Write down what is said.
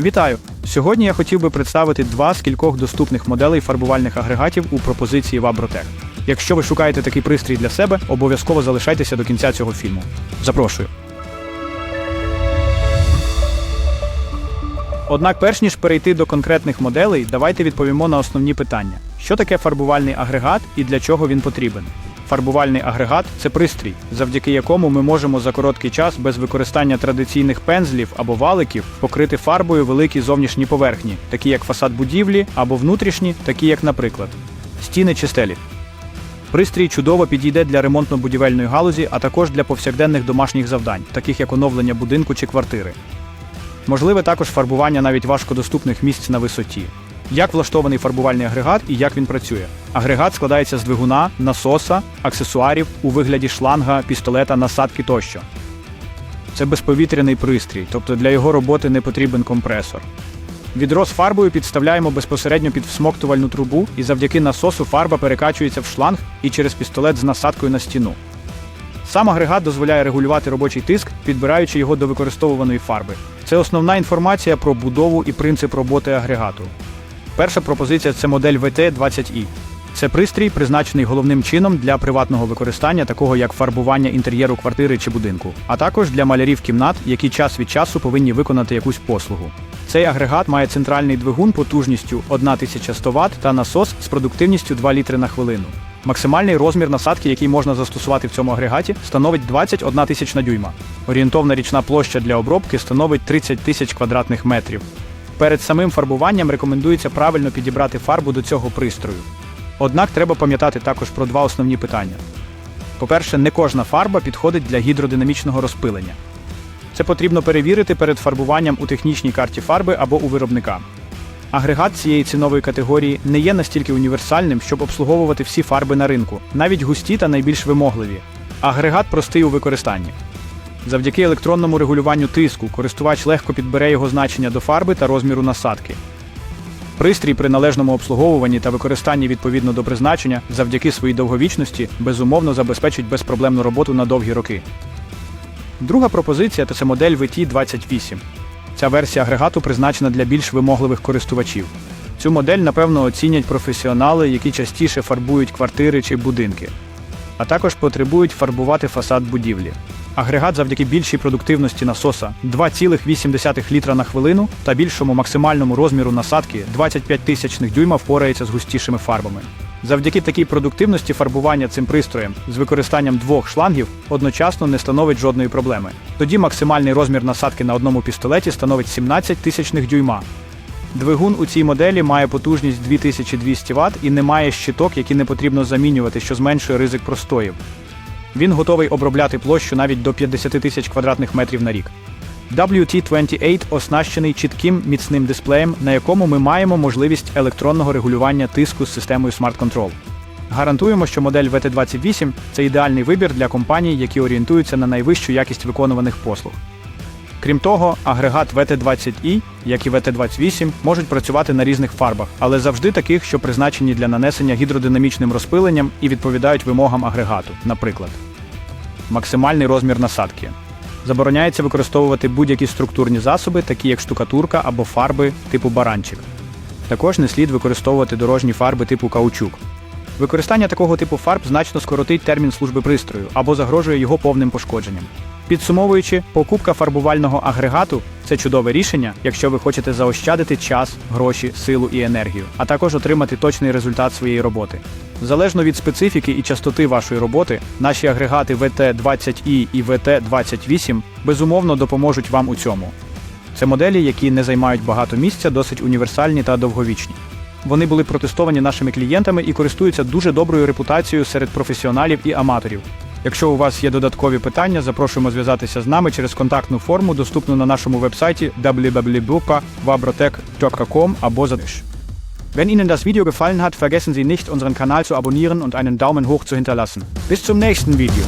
Вітаю! Сьогодні я хотів би представити два з кількох доступних моделей фарбувальних агрегатів у пропозиції Вабротек. Якщо ви шукаєте такий пристрій для себе, обов'язково залишайтеся до кінця цього фільму. Запрошую. Однак, перш ніж перейти до конкретних моделей, давайте відповімо на основні питання: що таке фарбувальний агрегат і для чого він потрібен. Фарбувальний агрегат це пристрій, завдяки якому ми можемо за короткий час без використання традиційних пензлів або валиків покрити фарбою великі зовнішні поверхні, такі як фасад будівлі, або внутрішні, такі як, наприклад, стіни чи стелі. Пристрій чудово підійде для ремонтно-будівельної галузі, а також для повсякденних домашніх завдань, таких як оновлення будинку чи квартири. Можливе також фарбування навіть важкодоступних місць на висоті. Як влаштований фарбувальний агрегат і як він працює? Агрегат складається з двигуна, насоса, аксесуарів у вигляді шланга, пістолета, насадки тощо. Це безповітряний пристрій, тобто для його роботи не потрібен компресор. Відро з фарбою підставляємо безпосередньо під всмоктувальну трубу, і завдяки насосу фарба перекачується в шланг і через пістолет з насадкою на стіну. Сам агрегат дозволяє регулювати робочий тиск, підбираючи його до використовуваної фарби. Це основна інформація про будову і принцип роботи агрегату. Перша пропозиція це модель VT20i. Це пристрій, призначений головним чином для приватного використання, такого як фарбування інтер'єру квартири чи будинку, а також для малярів кімнат, які час від часу повинні виконати якусь послугу. Цей агрегат має центральний двигун потужністю 1100 Вт та насос з продуктивністю 2 літри на хвилину. Максимальний розмір насадки, який можна застосувати в цьому агрегаті, становить 21 тисячна дюйма. Орієнтовна річна площа для обробки становить 30 тисяч квадратних метрів. Перед самим фарбуванням рекомендується правильно підібрати фарбу до цього пристрою. Однак треба пам'ятати також про два основні питання. По-перше, не кожна фарба підходить для гідродинамічного розпилення. Це потрібно перевірити перед фарбуванням у технічній карті фарби або у виробника. Агрегат цієї цінової категорії не є настільки універсальним, щоб обслуговувати всі фарби на ринку, навіть густі та найбільш вимогливі. Агрегат простий у використанні. Завдяки електронному регулюванню тиску користувач легко підбере його значення до фарби та розміру насадки. Пристрій при належному обслуговуванні та використанні відповідно до призначення завдяки своїй довговічності безумовно забезпечить безпроблемну роботу на довгі роки. Друга пропозиція це модель VT28. Ця версія агрегату призначена для більш вимогливих користувачів. Цю модель, напевно, оцінять професіонали, які частіше фарбують квартири чи будинки, а також потребують фарбувати фасад будівлі. Агрегат завдяки більшій продуктивності насоса 2,8 літра на хвилину та більшому максимальному розміру насадки 25 тисячних дюйма впорається з густішими фарбами. Завдяки такій продуктивності фарбування цим пристроєм з використанням двох шлангів одночасно не становить жодної проблеми. Тоді максимальний розмір насадки на одному пістолеті становить 17 тисячних дюйма. Двигун у цій моделі має потужність 2200 Вт і не має щиток, які не потрібно замінювати, що зменшує ризик простоїв. Він готовий обробляти площу навіть до 50 тисяч квадратних метрів на рік. WT28 оснащений чітким міцним дисплеєм, на якому ми маємо можливість електронного регулювання тиску з системою Smart Control. Гарантуємо, що модель VT28 це ідеальний вибір для компаній, які орієнтуються на найвищу якість виконуваних послуг. Крім того, агрегат VT20i, як і VT28, можуть працювати на різних фарбах, але завжди таких, що призначені для нанесення гідродинамічним розпиленням і відповідають вимогам агрегату, наприклад, максимальний розмір насадки. Забороняється використовувати будь-які структурні засоби, такі як штукатурка або фарби типу баранчик. Також не слід використовувати дорожні фарби типу каучук. Використання такого типу фарб значно скоротить термін служби пристрою або загрожує його повним пошкодженням. Підсумовуючи, покупка фарбувального агрегату це чудове рішення, якщо ви хочете заощадити час, гроші, силу і енергію, а також отримати точний результат своєї роботи. Залежно від специфіки і частоти вашої роботи, наші агрегати VT20i і VT28 безумовно допоможуть вам у цьому. Це моделі, які не займають багато місця, досить універсальні та довговічні. Вони були протестовані нашими клієнтами і користуються дуже доброю репутацією серед професіоналів і аматорів. Якщо у вас є додаткові питання, запрошуємо зв'язатися з нами через контактну форму, доступну на нашому вебсайті www.wabrotech.com або за Wenn Ihnen das Video gefallen hat, vergessen Sie nicht, unseren Kanal zu abonnieren und einen Daumen hoch zu hinterlassen. Bis zum nächsten Video.